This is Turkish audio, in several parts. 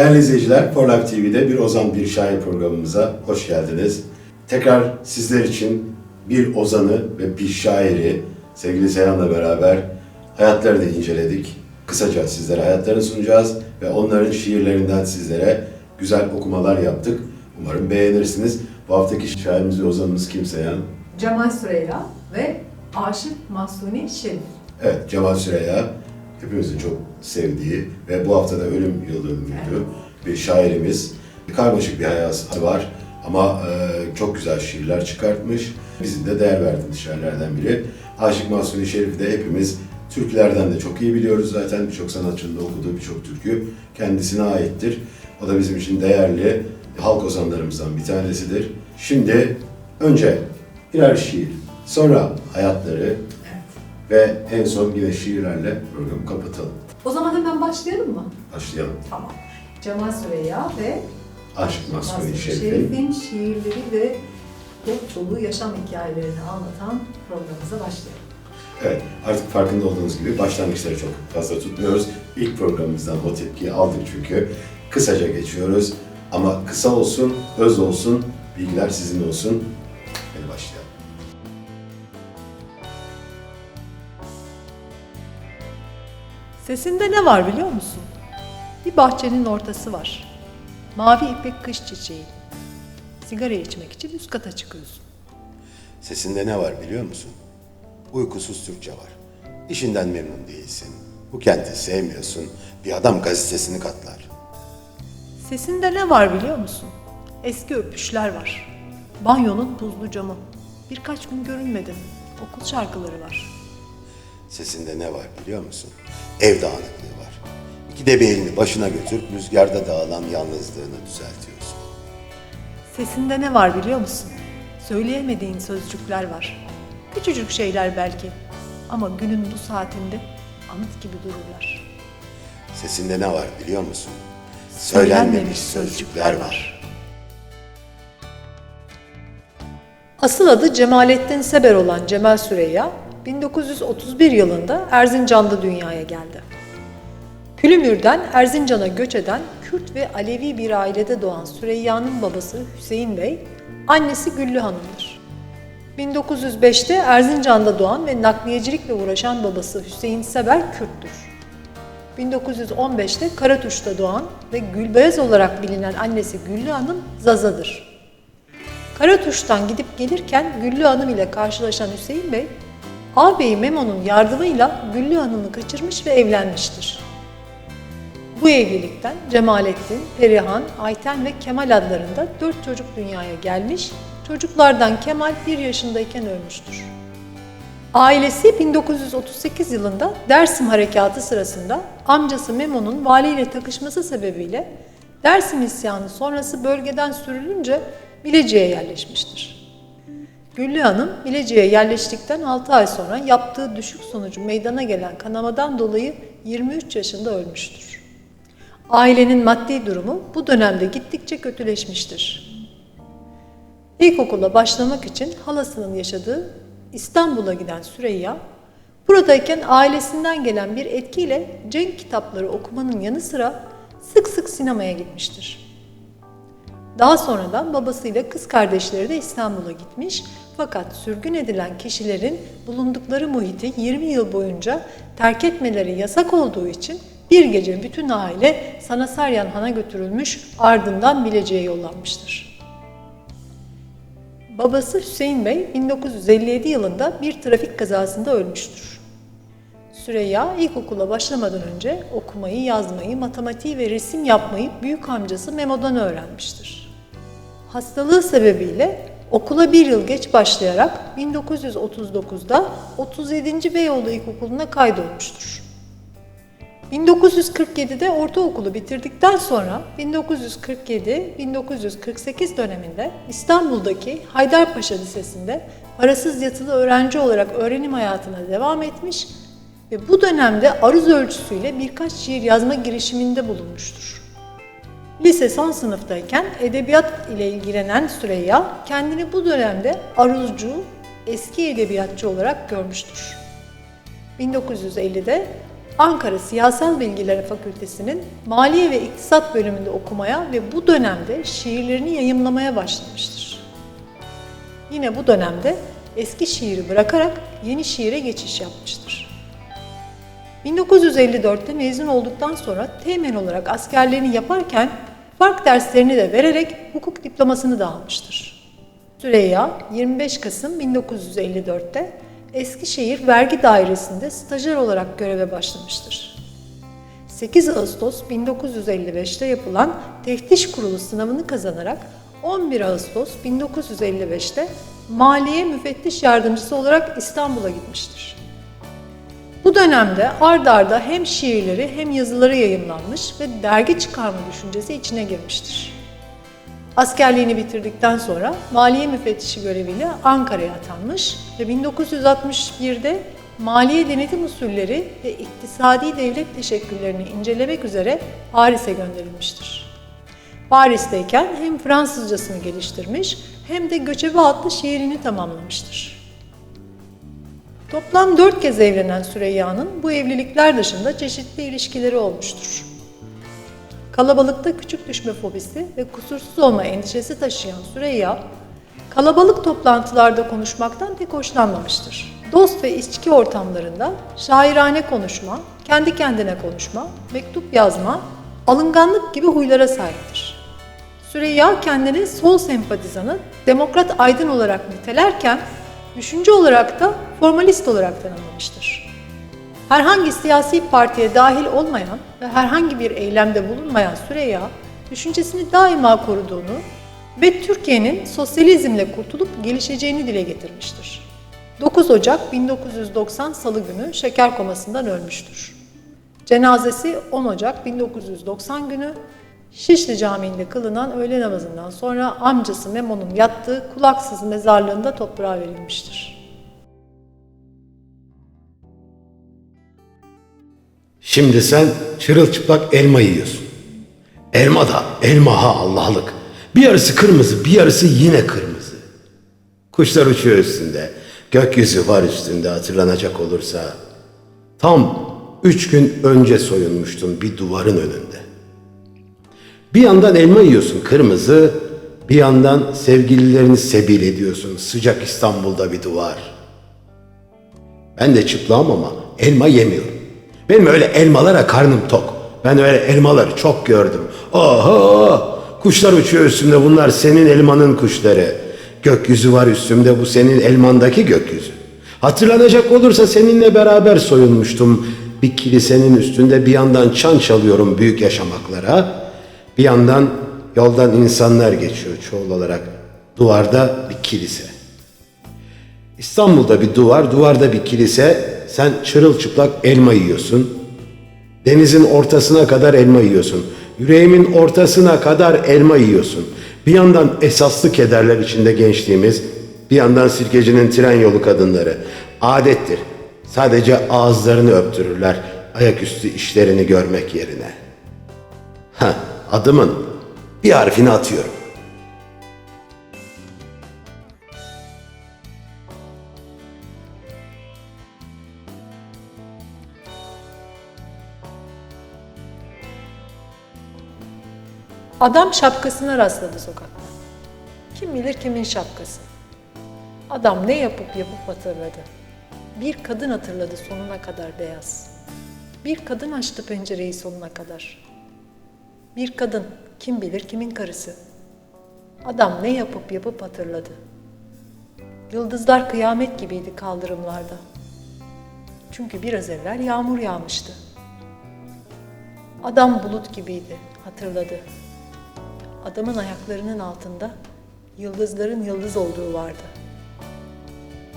Değerli izleyiciler, For Life TV'de bir Ozan Bir Şair programımıza hoş geldiniz. Tekrar sizler için bir ozanı ve bir şairi sevgili Seyhan'la beraber hayatlarını inceledik. Kısaca sizlere hayatlarını sunacağız ve onların şiirlerinden sizlere güzel okumalar yaptık. Umarım beğenirsiniz. Bu haftaki şairimiz ve ozanımız kim Seyhan? Cemal Süreyya ve Aşık Mahsuni Şerif. Evet, Cemal Süreya hepimizin çok sevdiği ve bu hafta da ölüm yıl dönümüydü. Bir şairimiz. Karmaşık bir hayatı var ama e, çok güzel şiirler çıkartmış. Bizim de değer verdiğimiz şairlerden biri. Aşık Mahsuni Şerif'i de hepimiz Türklerden de çok iyi biliyoruz zaten. Birçok sanatçının da okuduğu birçok türkü kendisine aittir. O da bizim için değerli halk ozanlarımızdan bir tanesidir. Şimdi önce birer şiir, sonra hayatları. Ve en son yine şiirlerle programı kapatalım. O zaman hemen başlayalım mı? Başlayalım. Tamam. Cemal Süreyya ve Aşk Mahsuni Şerif'in şiirleri ve dop dolu yaşam hikayelerini anlatan programımıza başlayalım. Evet, artık farkında olduğunuz gibi başlangıçları çok fazla tutmuyoruz. İlk programımızdan o tepkiyi aldık çünkü. Kısaca geçiyoruz ama kısa olsun, öz olsun, bilgiler sizin olsun. Hadi başlayalım. Sesinde ne var biliyor musun? Bir bahçenin ortası var. Mavi ipek kış çiçeği. Sigara içmek için üst kata çıkıyorsun. Sesinde ne var biliyor musun? Uykusuz Türkçe var. İşinden memnun değilsin. Bu kenti sevmiyorsun. Bir adam gazetesini katlar. Sesinde ne var biliyor musun? Eski öpüşler var. Banyonun buzlu camı. Birkaç gün görünmedim. Okul şarkıları var. Sesinde ne var biliyor musun? Ev dağınıklığı var. İkide bir elini başına götür, rüzgarda dağılan yalnızlığını düzeltiyorsun. Sesinde ne var biliyor musun? Söyleyemediğin sözcükler var. Küçücük şeyler belki. Ama günün bu saatinde anıt gibi dururlar. Sesinde ne var biliyor musun? Söylenmemiş sözcükler var. Asıl adı Cemalettin Seber olan Cemal Süreyya, 1931 yılında Erzincan'da dünyaya geldi. Külümür'den Erzincan'a göç eden Kürt ve Alevi bir ailede doğan Süreyya'nın babası Hüseyin Bey, annesi Güllü Hanım'dır. 1905'te Erzincan'da doğan ve nakliyecilikle uğraşan babası Hüseyin Seber Kürttür. 1915'te Karatuş'ta doğan ve Gülbeyaz olarak bilinen annesi Güllü Hanım Zaza'dır. Karatuş'tan gidip gelirken Güllü Hanım ile karşılaşan Hüseyin Bey, ağabeyi Memo'nun yardımıyla Güllü Hanım'ı kaçırmış ve evlenmiştir. Bu evlilikten Cemalettin, Perihan, Ayten ve Kemal adlarında dört çocuk dünyaya gelmiş, çocuklardan Kemal bir yaşındayken ölmüştür. Ailesi 1938 yılında Dersim Harekatı sırasında amcası Memo'nun valiyle takışması sebebiyle Dersim isyanı sonrası bölgeden sürülünce Bilecik'e yerleşmiştir. Güllü Hanım Bilecik'e yerleştikten 6 ay sonra yaptığı düşük sonucu meydana gelen kanamadan dolayı 23 yaşında ölmüştür. Ailenin maddi durumu bu dönemde gittikçe kötüleşmiştir. İlkokula başlamak için halasının yaşadığı İstanbul'a giden Süreyya, buradayken ailesinden gelen bir etkiyle Cenk kitapları okumanın yanı sıra sık sık sinemaya gitmiştir. Daha sonradan babasıyla kız kardeşleri de İstanbul'a gitmiş fakat sürgün edilen kişilerin bulundukları muhiti 20 yıl boyunca terk etmeleri yasak olduğu için bir gece bütün aile Sanasaryan Han'a götürülmüş ardından Bilecik'e yollanmıştır. Babası Hüseyin Bey 1957 yılında bir trafik kazasında ölmüştür. Süreyya ilkokula başlamadan önce okumayı, yazmayı, matematiği ve resim yapmayı büyük amcası Memo'dan öğrenmiştir. Hastalığı sebebiyle okula bir yıl geç başlayarak 1939'da 37. Beyoğlu İlkokulu'na kaydolmuştur. 1947'de ortaokulu bitirdikten sonra 1947-1948 döneminde İstanbul'daki Haydarpaşa Lisesi'nde parasız yatılı öğrenci olarak öğrenim hayatına devam etmiş ve bu dönemde aruz ölçüsüyle birkaç şiir yazma girişiminde bulunmuştur. Lise son sınıftayken edebiyat ile ilgilenen Süreyya kendini bu dönemde aruzcu, eski edebiyatçı olarak görmüştür. 1950'de Ankara Siyasal Bilgiler Fakültesi'nin Maliye ve İktisat bölümünde okumaya ve bu dönemde şiirlerini yayımlamaya başlamıştır. Yine bu dönemde eski şiiri bırakarak yeni şiire geçiş yapmıştır. 1954'te mezun olduktan sonra teğmen olarak askerliğini yaparken fark derslerini de vererek hukuk diplomasını da almıştır. Süreyya 25 Kasım 1954'te Eskişehir Vergi Dairesi'nde stajyer olarak göreve başlamıştır. 8 Ağustos 1955'te yapılan teftiş kurulu sınavını kazanarak 11 Ağustos 1955'te Maliye Müfettiş Yardımcısı olarak İstanbul'a gitmiştir. Bu dönemde ard arda hem şiirleri hem yazıları yayımlanmış ve dergi çıkarma düşüncesi içine girmiştir. Askerliğini bitirdikten sonra maliye müfettişi göreviyle Ankara'ya atanmış ve 1961'de maliye denetim usulleri ve iktisadi devlet teşekküllerini incelemek üzere Paris'e gönderilmiştir. Paris'teyken hem Fransızcasını geliştirmiş hem de Göçebe adlı şiirini tamamlamıştır. Toplam dört kez evlenen Süreyya'nın bu evlilikler dışında çeşitli ilişkileri olmuştur. Kalabalıkta küçük düşme fobisi ve kusursuz olma endişesi taşıyan Süreyya, kalabalık toplantılarda konuşmaktan pek hoşlanmamıştır. Dost ve içki ortamlarında şairane konuşma, kendi kendine konuşma, mektup yazma, alınganlık gibi huylara sahiptir. Süreyya kendini sol sempatizanı demokrat aydın olarak nitelerken, düşünce olarak da formalist olarak tanımlamıştır. Herhangi siyasi partiye dahil olmayan ve herhangi bir eylemde bulunmayan Süreyya, düşüncesini daima koruduğunu ve Türkiye'nin sosyalizmle kurtulup gelişeceğini dile getirmiştir. 9 Ocak 1990 Salı günü şeker komasından ölmüştür. Cenazesi 10 Ocak 1990 günü Şişli Camii'nde kılınan öğle namazından sonra amcası Memo'nun yattığı kulaksız mezarlığında toprağa verilmiştir. Şimdi sen çırılçıplak elma yiyorsun. Elma da elma ha Allah'lık. Bir yarısı kırmızı, bir yarısı yine kırmızı. Kuşlar uçuyor üstünde. Gökyüzü var üstünde hatırlanacak olursa. Tam üç gün önce soyunmuştun bir duvarın önünde. Bir yandan elma yiyorsun kırmızı, bir yandan sevgililerini sebil ediyorsun sıcak İstanbul'da bir duvar. Ben de çıplağım ama elma yemiyorum. Benim öyle elmalara karnım tok. Ben öyle elmaları çok gördüm. Oho! Kuşlar uçuyor üstümde bunlar senin elmanın kuşları. Gökyüzü var üstümde bu senin elmandaki gökyüzü. Hatırlanacak olursa seninle beraber soyunmuştum. Bir kilisenin üstünde bir yandan çan çalıyorum büyük yaşamaklara. Bir yandan yoldan insanlar geçiyor çoğul olarak. Duvarda bir kilise. İstanbul'da bir duvar, duvarda bir kilise. Sen çırılçıplak elma yiyorsun. Denizin ortasına kadar elma yiyorsun. Yüreğimin ortasına kadar elma yiyorsun. Bir yandan esaslı kederler içinde gençliğimiz, bir yandan sirkecinin tren yolu kadınları. Adettir. Sadece ağızlarını öptürürler ayaküstü işlerini görmek yerine. Ha, adımın bir harfini atıyorum. Adam şapkasına rastladı sokakta. Kim bilir kimin şapkası. Adam ne yapıp yapıp hatırladı. Bir kadın hatırladı sonuna kadar beyaz. Bir kadın açtı pencereyi sonuna kadar. Bir kadın, kim bilir kimin karısı. Adam ne yapıp yapıp hatırladı. Yıldızlar kıyamet gibiydi kaldırımlarda. Çünkü biraz evvel yağmur yağmıştı. Adam bulut gibiydi, hatırladı. Adamın ayaklarının altında yıldızların yıldız olduğu vardı.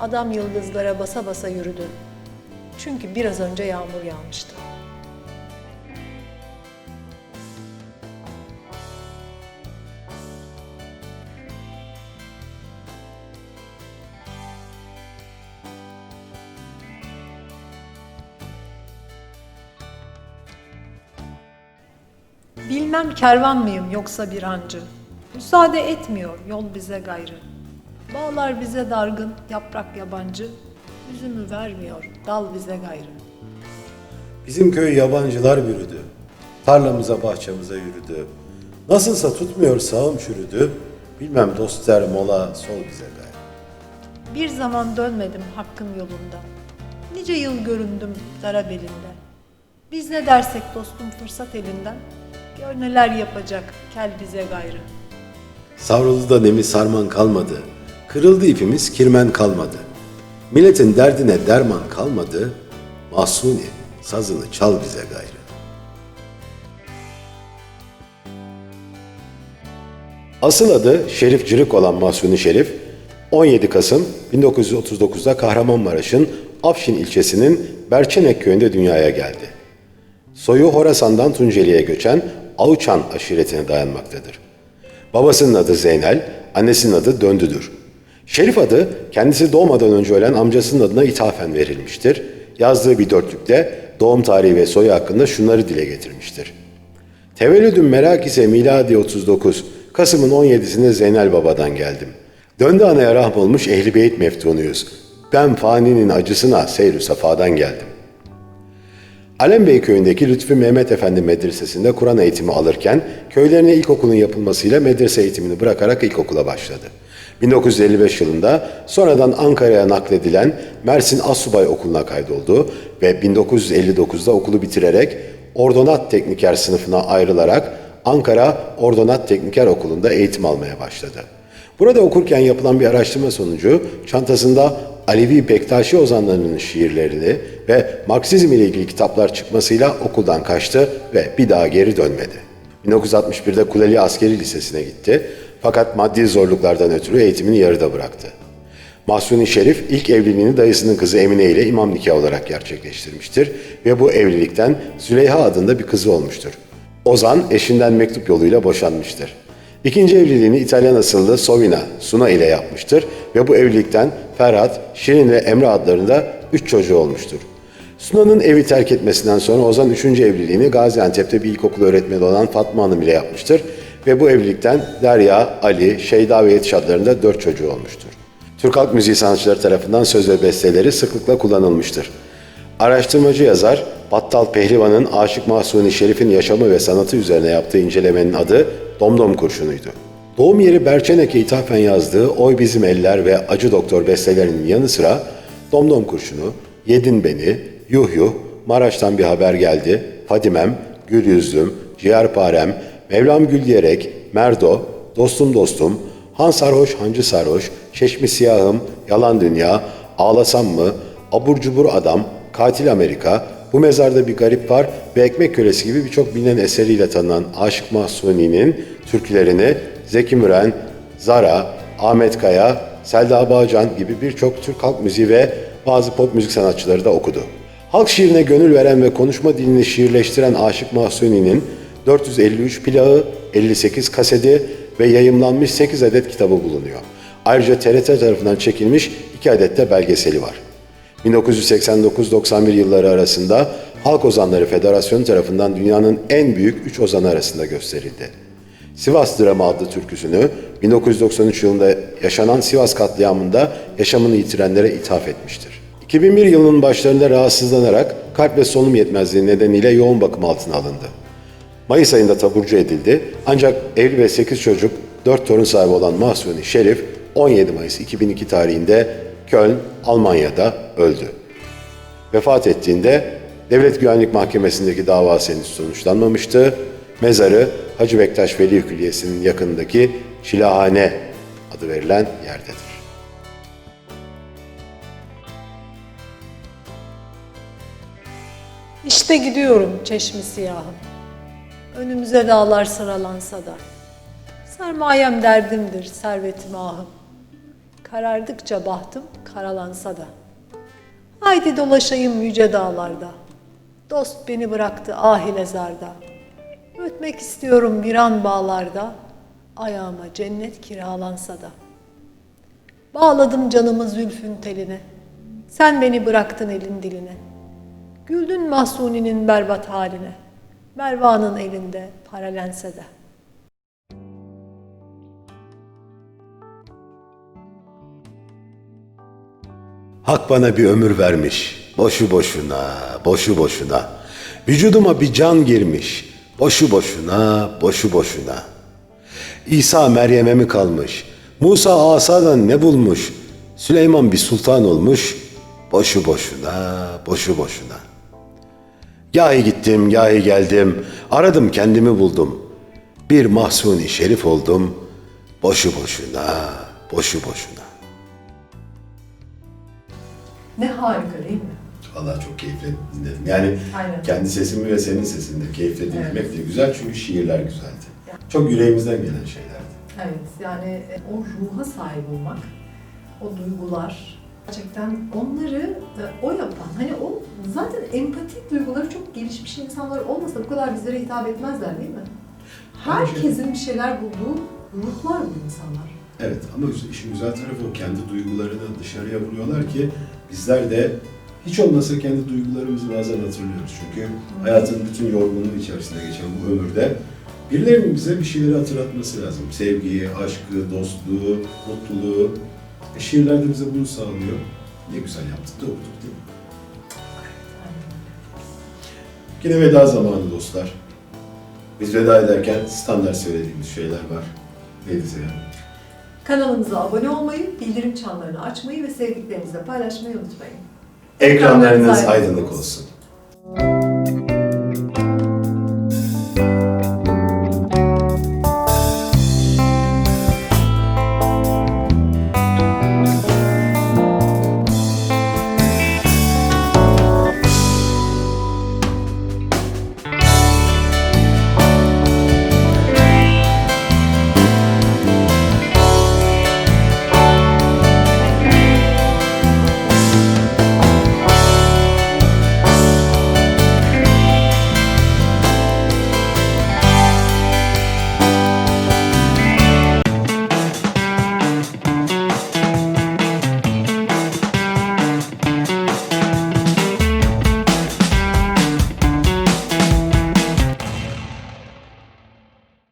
Adam yıldızlara basa basa yürüdü. Çünkü biraz önce yağmur yağmıştı. Bilmem kervan mıyım yoksa bir hancı. Müsaade etmiyor yol bize gayrı. Bağlar bize dargın, yaprak yabancı. Üzümü vermiyor, dal bize gayrı. Bizim köyü yabancılar bürüdü. Tarlamıza bahçemize yürüdü. Nasılsa tutmuyor sağım çürüdü. Bilmem dost der mola sol bize gayrı. Bir zaman dönmedim hakkın yolunda. Nice yıl göründüm dara belinde. Biz ne dersek dostum fırsat elinden, gör neler yapacak kel bize gayrı. Savruldu da nemi sarman kalmadı. Kırıldı ipimiz kirmen kalmadı. Milletin derdine derman kalmadı. Mahsuni sazını çal bize gayrı. Asıl adı Şerif Cırık olan Mahsuni Şerif, 17 Kasım 1939'da Kahramanmaraş'ın Afşin ilçesinin Berçenek köyünde dünyaya geldi. Soyu Horasan'dan Tunceli'ye göçen Avuçan aşiretine dayanmaktadır. Babasının adı Zeynel, annesinin adı Döndüdür. Şerif adı kendisi doğmadan önce ölen amcasının adına ithafen verilmiştir. Yazdığı bir dörtlükte doğum tarihi ve soyu hakkında şunları dile getirmiştir. Tevellüdüm merak ise miladi 39. Kasım'ın 17'sinde Zeynel Baba'dan geldim. Döndü anaya rahm olmuş ehli beyt meftunuyuz. Ben faninin acısına seyr safadan geldim. Alembey köyündeki Lütfü Mehmet Efendi Medresesi'nde Kur'an eğitimi alırken köylerine ilkokulun yapılmasıyla medrese eğitimini bırakarak ilkokula başladı. 1955 yılında sonradan Ankara'ya nakledilen Mersin Assubay Okulu'na kaydoldu ve 1959'da okulu bitirerek Ordonat Tekniker sınıfına ayrılarak Ankara Ordonat Tekniker Okulu'nda eğitim almaya başladı. Burada okurken yapılan bir araştırma sonucu çantasında Alevi Bektaşi ozanlarının şiirlerini ve Marksizm ile ilgili kitaplar çıkmasıyla okuldan kaçtı ve bir daha geri dönmedi. 1961'de Kuleli Askeri Lisesi'ne gitti fakat maddi zorluklardan ötürü eğitimini yarıda bıraktı. Mahsuni Şerif ilk evliliğini dayısının kızı Emine ile imam nikahı olarak gerçekleştirmiştir ve bu evlilikten Züleyha adında bir kızı olmuştur. Ozan eşinden mektup yoluyla boşanmıştır. İkinci evliliğini İtalyan asıllı Sovina Suna ile yapmıştır ve bu evlilikten Ferhat, Şirin ve Emre adlarında üç çocuğu olmuştur. Suna'nın evi terk etmesinden sonra Ozan üçüncü evliliğini Gaziantep'te bir ilkokul öğretmeni olan Fatma Hanım ile yapmıştır ve bu evlilikten Derya, Ali, Şeyda ve Yetiş adlarında dört çocuğu olmuştur. Türk halk müziği sanatçıları tarafından söz ve besteleri sıklıkla kullanılmıştır. Araştırmacı yazar Battal Pehlivan'ın Aşık Mahsuni Şerif'in yaşamı ve sanatı üzerine yaptığı incelemenin adı Domdom Kurşunu'ydu. Doğum yeri Berçenek'e ithafen yazdığı Oy Bizim Eller ve Acı Doktor bestelerinin yanı sıra Domdom Kurşunu, Yedin Beni, Yuh Yuh, Maraş'tan bir haber geldi, Fadimem, Gül Yüzlüm, Ciğerparem, Mevlam Gül Diyerek, Merdo, Dostum Dostum, Han Sarhoş Hancı Sarhoş, Çeşmi Siyahım, Yalan Dünya, Ağlasam mı, Abur Cubur Adam, Katil Amerika, Bu Mezarda Bir Garip Var ve Ekmek Kölesi gibi birçok bilinen eseriyle tanınan Aşık Mahsuni'nin türkülerini Zeki Müren, Zara, Ahmet Kaya, Selda Bağcan gibi birçok Türk halk müziği ve bazı pop müzik sanatçıları da okudu. Halk şiirine gönül veren ve konuşma dilini şiirleştiren Aşık Mahsuni'nin 453 plağı, 58 kaseti ve yayımlanmış 8 adet kitabı bulunuyor. Ayrıca TRT tarafından çekilmiş 2 adet de belgeseli var. 1989-91 yılları arasında Halk Ozanları Federasyonu tarafından dünyanın en büyük 3 ozanı arasında gösterildi. Sivas Dramı adlı türküsünü 1993 yılında yaşanan Sivas katliamında yaşamını yitirenlere ithaf etmiştir. 2001 yılının başlarında rahatsızlanarak kalp ve solunum yetmezliği nedeniyle yoğun bakım altına alındı. Mayıs ayında taburcu edildi ancak evli ve 8 çocuk 4 torun sahibi olan Mahsuni Şerif 17 Mayıs 2002 tarihinde Köln, Almanya'da öldü. Vefat ettiğinde Devlet Güvenlik Mahkemesi'ndeki davası henüz sonuçlanmamıştı. Mezarı Hacı Bektaş Veli Külliyesi'nin yakınındaki Çilahane adı verilen yerdedir. İşte gidiyorum çeşmi siyahım. Önümüze dağlar sıralansa da. Sermayem derdimdir, servetim ahım. Karardıkça bahtım karalansa da. Haydi dolaşayım yüce dağlarda. Dost beni bıraktı ah ile zarda. Ötmek istiyorum bir an bağlarda. Ayağıma cennet kiralansa da. Bağladım canımı zülfün teline. Sen beni bıraktın elin diline. Güldün Mahsuni'nin berbat haline. Mervan'ın elinde paralense de. Hak bana bir ömür vermiş. Boşu boşuna, boşu boşuna. Vücuduma bir can girmiş. Boşu boşuna, boşu boşuna. İsa Meryem'e mi kalmış? Musa asadan ne bulmuş? Süleyman bir sultan olmuş. Boşu boşuna, boşu boşuna. Gahi gittim, gahi geldim. Aradım kendimi buldum. Bir mahsuni şerif oldum. Boşu boşuna, boşu boşuna. Ne harika değil mi? Vallahi çok keyifle dinledim. Yani Aynen. kendi sesimi ve senin sesini de keyifle dinlemek de güzel çünkü şiirler güzeldi. Çok yüreğimizden gelen şeylerdi. Evet yani e, o ruha sahip olmak, o duygular gerçekten onları e, o yapan hani o zaten empatik duyguları çok gelişmiş insanlar olmasa bu kadar bizlere hitap etmezler değil mi? Herkesin bir şeyler bulduğu ruhlar bu insanlar. Evet ama işin güzel tarafı o kendi duygularını dışarıya vuruyorlar ki bizler de hiç olmasa kendi duygularımızı bazen hatırlıyoruz. Çünkü hayatın bütün yorgunluğu içerisinde geçen bu ömürde birilerinin bize bir şeyleri hatırlatması lazım. Sevgiyi, aşkı, dostluğu, mutluluğu. E, şiirler de bize bunu sağlıyor. Ne güzel yaptık da okuduk değil mi? Yine veda zamanı dostlar. Biz veda ederken standart söylediğimiz şeyler var. Neydi Seyhan? Kanalımıza abone olmayı, bildirim çanlarını açmayı ve sevdiklerinizle paylaşmayı unutmayın. Ekranlarınız aydınlık olsun.